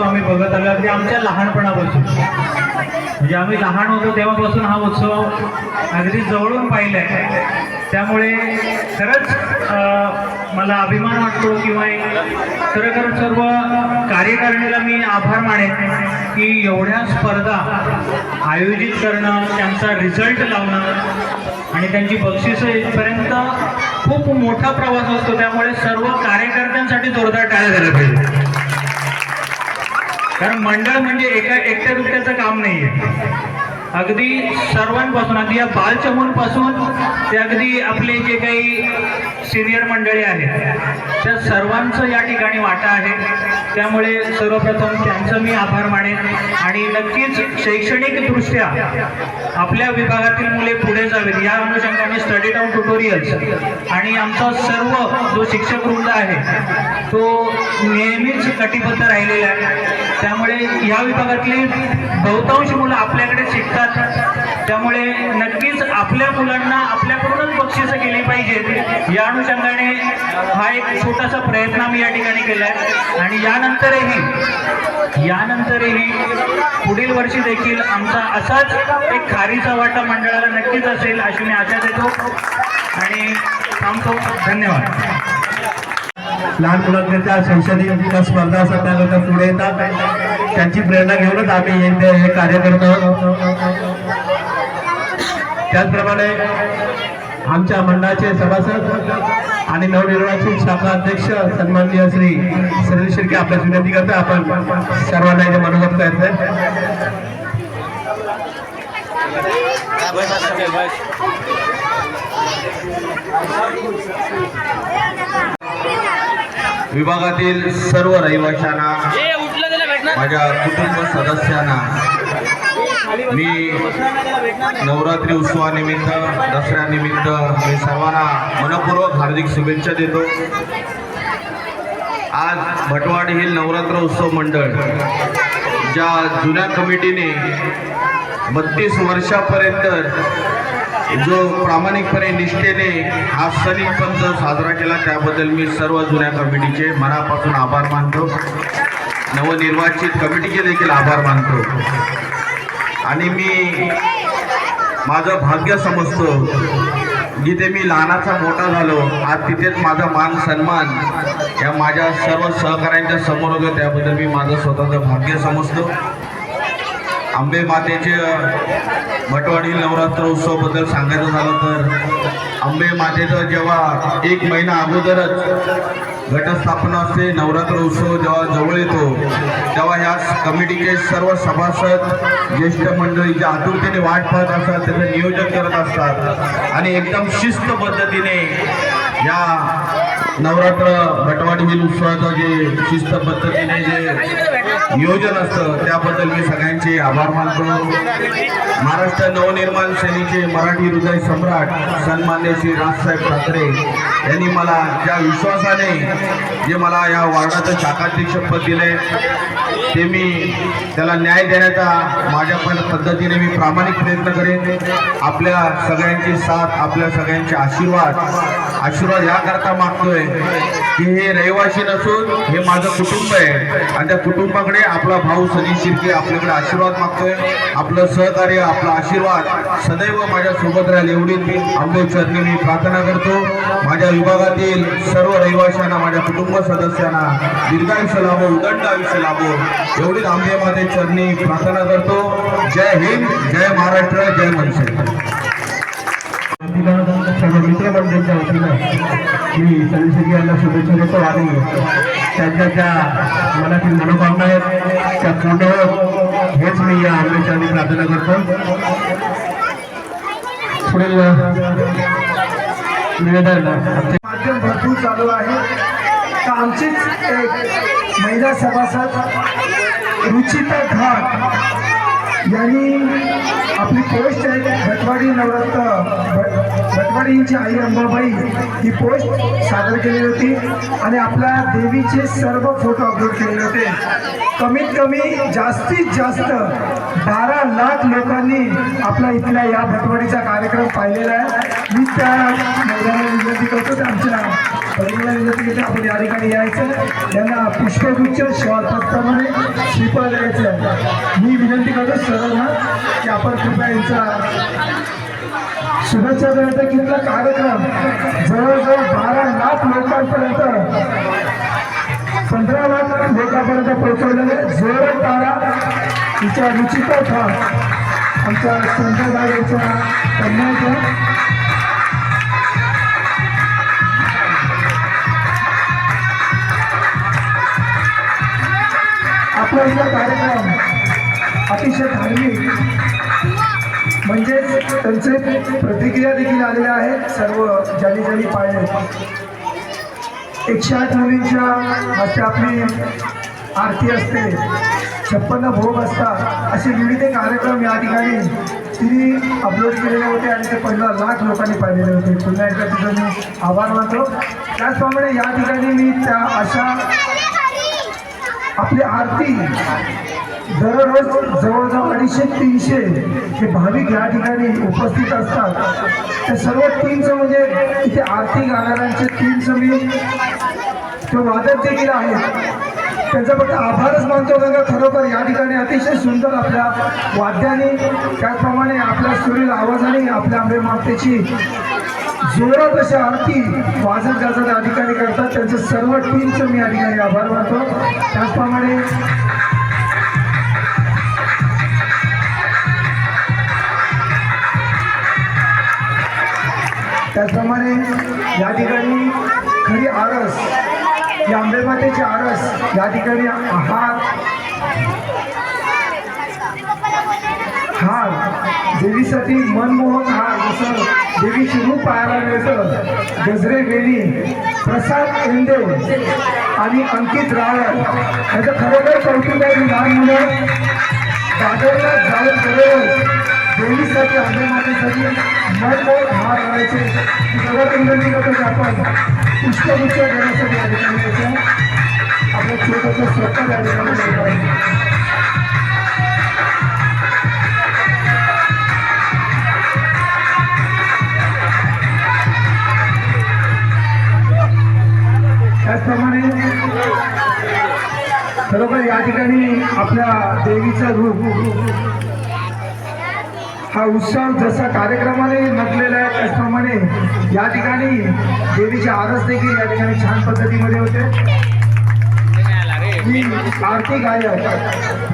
उत्सव आम्ही बघत आलो. अगदी आमच्या लहानपणापासून. म्हणजे आम्ही लहान होतो तेव्हापासून हा उत्सव अगदी जवळून पाहिला आहे त्यामुळे खरंच मला अभिमान वाटतो किंवा एक खरं सर्व कार्यकारिणीला मी आभार मानेन की एवढ्या स्पर्धा आयोजित करणं त्यांचा रिझल्ट लावणं आणि त्यांची बक्षिसं इथपर्यंत खूप मोठा प्रवास असतो. त्यामुळे सर्व कार्यकर्त्यांसाठी जोरदार टाळ्या झाल्या पाहिजे कारण मंडळ म्हणजे एका एकट्या दुकट्याचं काम नाहीये. अगदी सर्वांपासून अगदी या बालचमूंपासून ते अगदी आपले जे काही सिनियर मंडळी आहेत त्या सर्वांचं या ठिकाणी वाटा आहे. त्यामुळे सर्वप्रथम त्यांचं मी आभार मानेन आणि नक्कीच शैक्षणिकदृष्ट्या आपल्या विभागातील मुले पुढे जावेत. या अनुषंगाने स्टडी टाऊन ट्युटोरियल्स आणि आमचा सर्व जो शिक्षक वृंद आहे तो नेहमीच कटिबद्ध राहिलेला आहे. त्यामुळे या विभागातली बहुतांश मुलं आपल्याकडे शिकतात. त्यामुळे नक्कीच आपल्या मुलांना आपल्याकडूनच बक्षिसं केली पाहिजेत. या अनुषंगाने हा एक छोटासा प्रयत्न आम्ही या ठिकाणी केला आहे आणि यानंतरही यानंतरही पुढील वर्षी देखील आमचा असाच एक खारीचा वाटा मंडळाला नक्कीच असेल अशी मी आशा देतो. आणि थांबतो. धन्यवाद. लहान मुलांकरता संसदीय स्पर्धा असतात त्याकरता पुढे येतात. त्यांची प्रेरणा घेऊनच आम्ही हे हे कार्य करतो. त्याचप्रमाणे आमच्या मंडळाचे सभासद आणि नवनिर्वाचित शाखा अध्यक्ष सन्माननीय श्री सलील शिर्के आपल्यास विनंती करतो आपण सर्वांना इथे मनोगत करायचं विभागातील सर्व रहिवाशांना माझ्या कुटुंब सदस्यांना मी नवरात्री उत्सवानिमित्त दसऱ्यानिमित्त मी सर्वांना मनपूर्वक हार्दिक शुभेच्छा देतो. आज भटवाड हिल नवरात्र उत्सव मंडळ ज्या जुन्या कमिटीने बत्तीस वर्षापर्यंत जो प्रामाणिकपणे निष्ठेने हा सण पंत साजरा केला त्याबद्दल मी सर्व जुन्या कमिटीचे मनापासून आभार मानतो. नवनिर्वाचित कमिटीचे देखील आभार मानतो. आणि मी माझं भाग्य समजतो. जिथे मी लहानाचा मोठा झालो आज तिथेच माझा मान सन्मान या माझ्या सर्व सहकाऱ्यांच्या समोर होतो त्याबद्दल मी माझं स्वतःचं भाग्य समजतो. आंबे मातेचे भटवाडी नवरात्र उत्सवाबद्दल सांगायचं झालं तर आंबे मातेचं जेव्हा एक महिना अगोदरच घटस्थापना असते नवरात्र उत्सव जेव्हा जवळ येतो तेव्हा ह्या कमिटीचे सर्व सभासद ज्येष्ठ मंडळी ज्या आतुरतेने वाट पाहत असतात त्याचं नियोजन करत असतात. आणि एकदम शिस्त पद्धतीने या नवरात्र भटवाडी हिल उत्सवाचं जे शिस्त पद्धतीने जे नियोजन असतं. त्याबद्दल मी सगळ्यांचे आभार मानतो. महाराष्ट्र नवनिर्माण सेनेचे मराठी हृदय सम्राट सन्मान्य श्री राजसाहेब ठाकरे यांनी मला ज्या विश्वासाने जे मला या वार्डाचं शाखाध्यक्षपद दिले ते मी त्याला न्याय देण्याचा माझ्या पण पद्धतीने मी प्रामाणिक प्रयत्न करेन. आपल्या सगळ्यांची साथ आपल्या सगळ्यांचे आशीर्वाद आशीर्वाद याकरता मागतोय की हे रहिवासी नसून हे माझं कुटुंब आहे. आणि त्या कुटुंबाकडे आपला भाऊ सनी शिर्के आपल्याकडे आशीर्वाद मागतोय. आपलं सहकार्य आपला आशीर्वाद सदैव माझ्या सोबत राहील. एवढी मी आंबे चरणी मी प्रार्थना करतो. माझ्या विभागातील सर्व रहिवाशांना माझ्या कुटुंब सदस्यांना दीर्घायुष्य लाभो उदंड आयुष्य लाभो. एवढीच आंबे माझे चरणी प्रार्थना करतो. जय हिंद जय महाराष्ट्र जय मनसे. सर्व मित्रमंडळींच्या वतीनं मी सनील यांना शुभेच्छा देतो आणि त्यांच्या ज्या मनातील मनोकामना आहेत त्या पूर्ण हेच मी या आंबेच्या प्रार्थना करतो. पुढील निवेदन. माध्यम भरपूर चालू आहे. तर आमचीच एक महिला सभासद रुचिता घाट यांनी आपली पोस्ट आहे भटवाडी नवरत्न भट- भटवाडी यांची आई अंबाबाई ही पोस्ट सादर केली होती. आणि आपल्या देवीचे सर्व फोटो अपलोड केलेले होते. कमीत कमी जास्तीत जास्त बारा लाख लोकांनी आपला इथला या भटवाडीचा कार्यक्रम पाहिलेला आहे. मी त्या महिलांना विनंती करतो ते आमच्या परिवाराला विनंती करतो आपण या ठिकाणी यायचं. त्यांना पुष्पगुच्छ शॉल श्रीफळ द्यायचं मी विनंती करतो सर्वांना की आपण कृपया यांचा शुभेच्छा देण्याचा कितला कार्यक्रम. जवळजवळ बारा लाख लोकांपर्यंत पंधरा लाख लोकांपर्यंत पोहोचवलेले जोर तारा तिच्या रुचिता ठाक आमच्या संजय भाई कन्याच्या आपला कार्यक्रम. अतिशय धार्मिक. म्हणजेच त्यांचे प्रतिक्रिया देखील आलेल्या आहेत सर्व ज्यांनी ज्यांनी पाहिले एकशे आठ मुलींच्या हस्ते आपली आरती असते. छप्पन्न भोग असतात. असे विविध कार्यक्रम या ठिकाणी तिने अपलोड केलेले होते आणि ते पंधरा लाख लोकांनी पाहिलेले होते. पुन्हा एकदा तिथं मी आभार मानतो. त्याचप्रमाणे या ठिकाणी मी त्या अशा आपली आरती दररोज जवळजवळ अडीचशे तीनशे हे भाविक या ठिकाणी उपस्थित असतात. त्या सर्व टीमचं म्हणजे इथे आरती गाणाऱ्यांचे टीमचं मी किंवा वादक देखील आहेत. त्यांचा फक्त आभारच मानतो का खरोखर या ठिकाणी अतिशय सुंदर आपल्या वाद्याने त्याचप्रमाणे आपल्या सुरील आवाजाने आपल्या आंबे मातेची जोरात अशा आरती वाजत गाजत अधिकारी करतात त्यांचे सर्व टीमचं मी अधिकारी आभार मानतो. त्याचप्रमाणे त्याचप्रमाणे या ठिकाणी खरी आरस या आंबेमातेची आरस या ठिकाणी हार हार देवीसाठी मनमोहन हार जसं देवी शिरू पाहायला मिळतं. गजरे वेली प्रसाद एंडे आणि अंकित रावळ. याचं खरोखर कौतुक आहे म्हणजे लहान मुलं दादरला जाऊन बरोबर देवीसाठी आंबेमातेसाठी मनमोहन हार करायचे सर्वात विनंती करतो की आपण पुष्पगुच्छ देण्यासाठी या ठिकाणी आपलं छोटंसं स्वतः या ठिकाणी त्याचप्रमाणे खरोखर या ठिकाणी आपल्या देवीचा रूप हा उत्सव जसा कार्यक्रमाने नटलेला आहे त्याचप्रमाणे या ठिकाणी देवीची आरस देखील या ठिकाणी छान पद्धतीमध्ये होते. ही आरती गायक.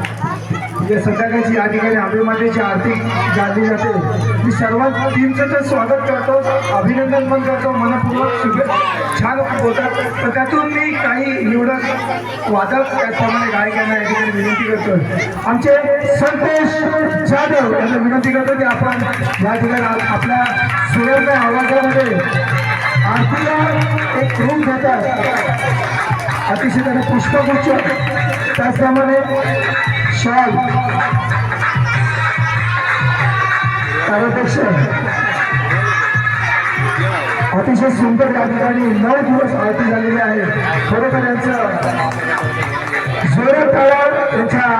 जे संध्याकाळची या ठिकाणी अभिमातेची आरती गायली जाते. मी सर्व टीमचं तर स्वागत करतो अभिनंदन पण करतो मनपूर्वक शुभे छान होतात तर त्यातून मी काही निवडक वादक त्याचप्रमाणे गायकांना या ठिकाणी विनंती करतो. आमचे संतोष जाधव यांना विनंती करतो की आपण या ठिकाणी आपल्या सुरेंद्र आवाजामध्ये आरतीला एक रूम घेतात अतिशय त्याने पुष्पगुच्छ. त्याचप्रमाणे शॉल कार्याध्यक्ष अतिशय सुंदर या ठिकाणी नऊ दिवस आरती झालेली आहे खरोखर यांचं जोरात टाळ्या यांच्या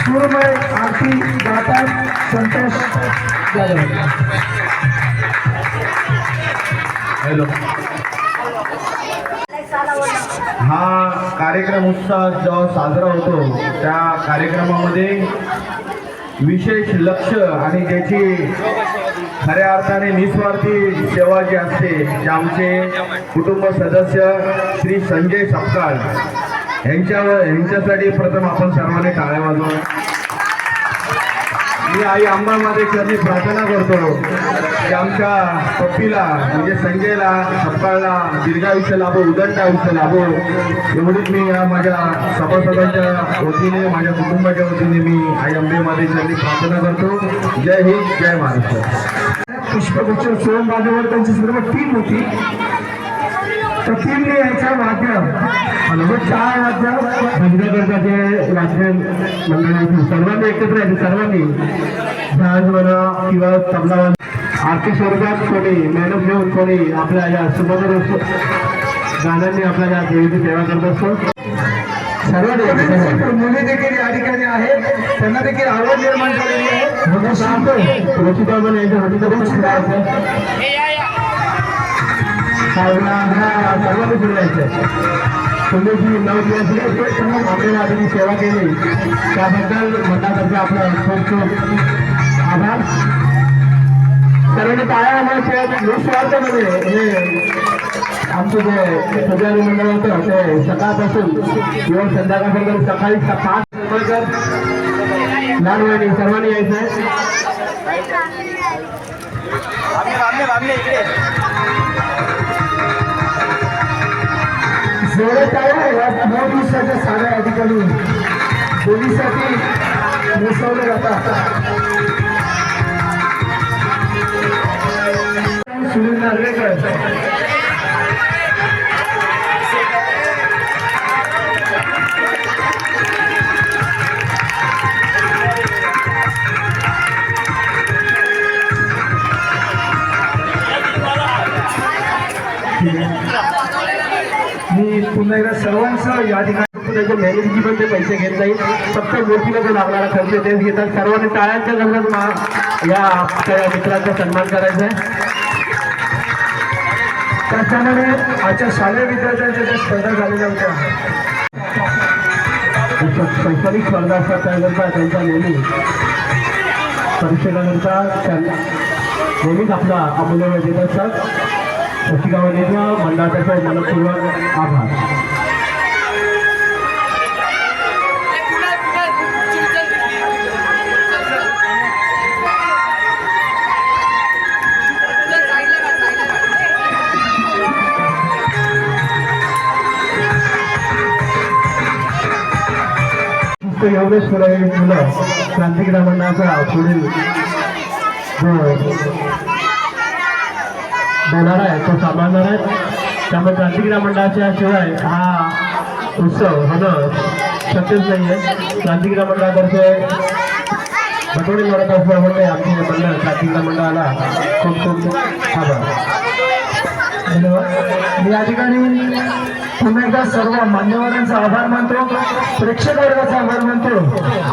सुरमय आरती गातात संतोष जाधव हॅलो हा कार्यक्रम उत्साह जेव्हा साजरा होतो त्या कार्यक्रमामध्ये विशेष लक्ष आणि त्याची खऱ्या अर्थाने निस्वार्थी सेवा जी असते जे आमचे कुटुंब सदस्य श्री संजय सपकाळ यांच्यावर यांच्यासाठी प्रथम आपण सर्वांनी टाळ्या वाजवू. मी आई अंबामध्ये चरणी प्रार्थना करतो. की आमच्या पप्पीला म्हणजे संजयला सपकाळला दीर्घायुष्य लाभो उदंड आयुष्य लाभो. एवढीच मी या माझ्या सभासदांच्या वतीने माझ्या कुटुंबाच्या वतीने मी आई अंबेमध्ये चरणी प्रार्थना करतो. जय हिंद जय महाराष्ट्र. पुष्पगुच्छ सोम बाजूवर त्यांची सर्व टीम होती. तर टीमने याच्या वाद्य म्हणजे चार वाद्य भजनाकरताचे वाद्य मंडळातील सर्वांनी एकत्र यायचे सर्वांनी. झाज म्हणा किंवा तबला आरती स्वरूपात कोणी मेहनत घेऊन कोणी आपल्या या सुमधुर गाण्यांनी आपल्या या देवीची सेवा करत असतो यायचं. मुली देखील या ठिकाणी आहेत त्यांना देखील आवड निर्माण झालेली आहे सांगतो. सावळा, हा, सर्वांनी पुढे यायचं. तुम्ही जी नऊ दिवस आपल्याला आधी सेवा केली त्याबद्दल मनातर्फे आपलं खूप खूप आभार सर्वांनी टाळ्या आम्हाला निस्वार्थमध्ये म्हणजे आमचं जे पुजारी मंडळ होतं ते सकाळपासून किंवा संध्याकाळपर्यंत सकाळी पाच लहान वहिनी सर्वांनी यायचं आहे. जोरात आहे या नऊ दिवसाच्या साड्या या ठिकाणी देवीसाठी नेसवल्या जातात सुनील नार्वेकर मी पुन्हा एकदा सर्वांचं या ठिकाणी त्याच्या पण ते पैसे घेत नाही फक्त गोष्टीला जो लागणारा खर्च तेच घेतात. सर्वांनी टाळ्यांच्या गंगात या आपल्या या मित्रांचा सन्मान करायचा आहे. त्याचप्रमाणे आजच्या शालेय विद्यार्थ्यांच्या ज्या स्पर्धा झालेल्या होत्या शैक्षणिक स्पर्धा असतात त्याकरता त्यांचा नेहमी परीक्षेकरता त्यांना नेहमीच आपला अमूल्य देत असतात. रसिकावलीच्या मंडळाचा मनपूर्वक आभार. फक्त एवढेच पुढे मुलं. क्रांतिग्राम पुढील जो बोलणार आहे तो सांभाळणार आहे. त्यामुळे क्रांतिग्राम मंडळाच्या शिवाय हा उत्सव होणं शक्यच नाही आहे. क्रांतिग्राम मंडळातर्फे बटवडी लढत असल्यामुळे आमचे मंडळ क्रांतिग्राम मंडळाला खूप खूप आभार. धन्यवाद. मी या ठिकाणी पुन्हा एकदा सर्व मान्यवरांचा आभार मानतो. प्रेक्षक वर्गाचा आभार मानतो.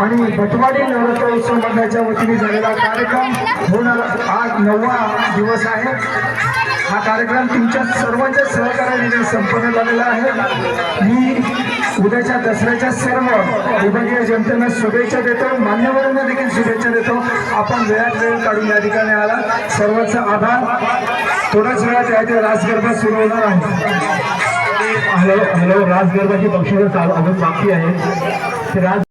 आणि बटवाडी नवरात्र उत्सव मंडळाच्या वतीने झालेला कार्यक्रम होणार आज नववा दिवस आहे. हा कार्यक्रम तुमच्या सर्वांच्या सहकार्याने संपन्न झालेला आहे. मी उद्याच्या दसऱ्याच्या सर्व विभागीय जनतेला शुभेच्छा देतो. मान्यवरांना देखील शुभेच्छा देतो. आपण वेळात वेळ काढून या ठिकाणी आला. सर्वांचा आभार. थोड्याच वेळात या इथे सुरू होणार आहे. हॅलो हॅलो राज गरबाची बक्षिसं चालू अजून बाकी आहे ते राज